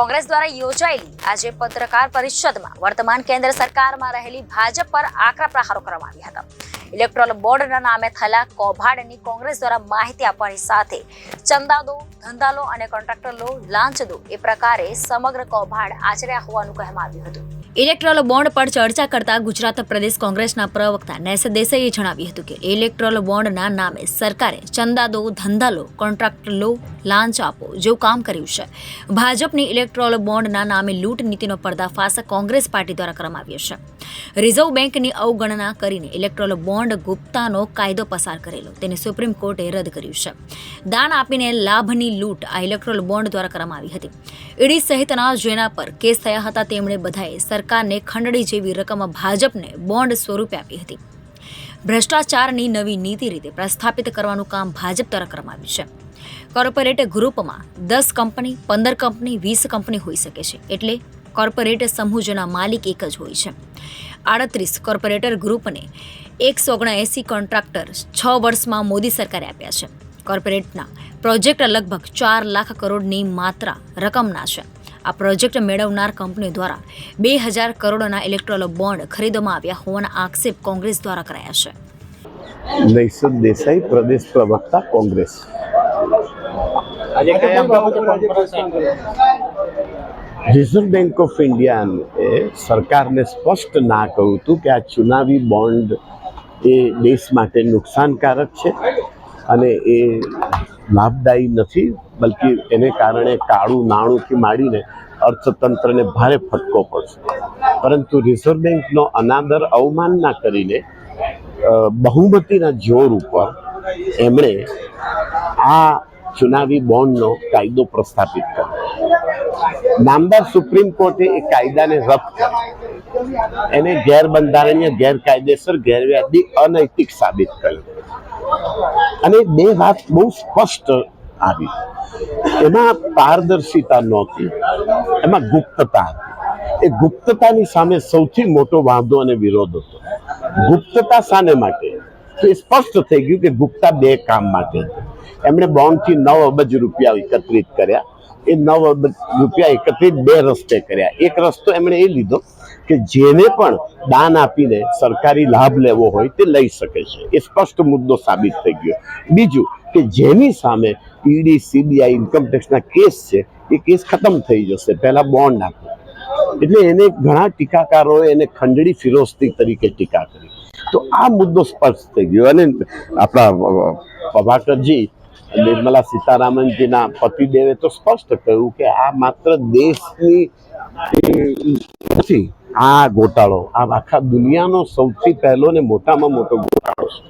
કોંગ્રેસ દ્વારા યોજાયેલી આજે પત્રકાર પરિષદમાં વર્તમાન કેન્દ્ર સરકારમાં રહેલી ભાજપ પર આકરા પ્રહારો કરવામાં આવ્યા હતા. ઇલેક્ટ્રોલ બોર્ડના નામે થયેલા કૌભાંડની કોંગ્રેસ દ્વારા માહિતી આપવાની સાથે ચંદા દો ધંધા લો અને કોન્ટ્રાક્ટર લો લાંચ દો એ પ્રકારે સમગ્ર કૌભાંડ આચર્યા હોવાનું કહેવામાં આવ્યું હતું. ઇલેક્ટ્રોલ બોન્ડ પર ચર્ચા કરતા ગુજરાત પ્રદેશ કોંગ્રેસના પ્રવક્તા નેસ દેસાઈએ જણાવ્યું હતું કે ઇલેક્ટ્રોલ બોન્ડના નામે સરકારે ચંદા દો ધંધા લો કોન્ટ્રાક્ટ લો લાંચ આપો, જેવું કામ કર્યું છે. ભાજપની ઇલેક્ટ્રોલ બોન્ડના નામે લૂંટ નીતિનો પર્દાફાશ કોંગ્રેસ પાર્ટી દ્વારા કરવામાં આવ્યો છે. રિઝર્વ બેંકની અવગણના કરીને ઇલેક્ટ્રોલ બોન્ડ ગુપ્તાનો કાયદો પસાર કરેલો. તેને સુપ્રીમ કોર્ટે રદ કર્યું છે. દાન આપીને લાભની લૂંટ આ ઇલેક્ટ્રોલ બોન્ડ દ્વારા કરવામાં આવી હતી. ઈડી સહિતના જેના પર કેસ થયા હતા, તેમણે બધાએ સરકારને ખંડણી જેવી રકમ ભાજપને બોન્ડ સ્વરૂપે આપી હતી. ભ્રષ્ટાચારની નવી નીતિ રીતે પ્રસ્થાપિત કરવાનું કામ ભાજપ દ્વારા કરવામાં આવ્યું છે. કોર્પોરેટ ગ્રુપમાં દસ કંપની, પંદર કંપની, વીસ કંપની હોઈ શકે છે. એટલે કોર્પોરેટ સમૂહ જેના માલિક એક જ હોય છે. આડત્રીસ કોર્પોરેટર ગ્રુપને એકસો ઓગણએંસી કોન્ટ્રાક્ટર છ વર્ષમાં મોદી સરકારે આપ્યા છે. કોર્પોરેટના પ્રોજેક્ટ લગભગ ચાર લાખ કરોડની માત્રા રકમના છે. આ પ્રોજેક્ટ મેળવનાર કંપનીઓ દ્વારા બે હજાર કરોડના ઇલેક્ટ્રોલ બોન્ડ ખરીદવામાં આવ્યા હોવાના આક્ષેપ કોંગ્રેસ દ્વારા કરાયા છે. નૈસદ દેસાઈ પ્રદેશ પ્રવક્તા કોંગ્રેસ રિઝર્વ બેંક ઓફ ઇન્ડિયાએ સરકારને સ્પષ્ટ ના કહ્યું હતું કે આ ચુનાવી બોન્ડ એ દેશ માટે નુકસાનકારક છે અને એ લાભદાયી નથી, બલકી એને કારણે કાળું નાણુંથી માંડીને અર્થતંત્રને ભારે ફટકો પડશે. પરંતુ રિઝર્વ બેંકનો અનાદર અવમાનના કરીને બહુમતીના જોર ઉપર એમણે આ ચુનાવી બોન્ડનો કાયદો પ્રસ્થાપિત કર્યો. નામદાર સુપ્રીમ કોર્ટે એ કાયદાને રદ કર્યો. એને ગેરબંધારણીય, ગેરકાયદેસર ગેરવ્યાજબી અનૈતિક સાબિત કર્યું. અને બે વાત બહુ સ્પષ્ટ આવી. એમાં પારદર્શિતા નહોતી. એમાં ગુપ્તતા હતી. એ ગુપ્તતાની સામે સૌથી મોટો વાંધો અને વિરોધ હતો. ગુપ્તતા શાને માટે? એ સ્પષ્ટ થઈ ગયું કે ગુપ્તા બે કામ માટે એમણે બોન્ડથી નવ અબજ રૂપિયા એકત્રિત કર્યા. એ નવ રૂપિયા એકત્રિત બે રસ્તે કર્યા. એક રસ્તો એમણે એ લીધો કે જેને પણ દાન આપીને સરકારી લાભ લેવો હોય તે લઈ શકે છે. એ સ્પષ્ટ મુદ્દો સાબિત થઈ ગયો. બીજું કે જેની સામે ઈડી, સીબીઆઈ ઇન્કમ ટેક્સના કેસ છે, એ કેસ ખતમ થઈ જશે. પહેલાં બોન્ડ આપો. એટલે એને ઘણા ટીકાકારોએ એને ખંડણી ફિરોસ્તી તરીકે ટીકા કરી. તો આ મુદ્દો સ્પષ્ટ થઈ ગયો. અને આપણા પ્રભાકરજી નિર્મલા સીતારામનજીના પતિદેવે તો સ્પષ્ટ કહ્યું કે આ માત્ર દેશની નથી, આ ગોટાળો, આ આખા દુનિયાનો સૌથી પહેલો ને મોટામાં મોટો ગોટાળો છે.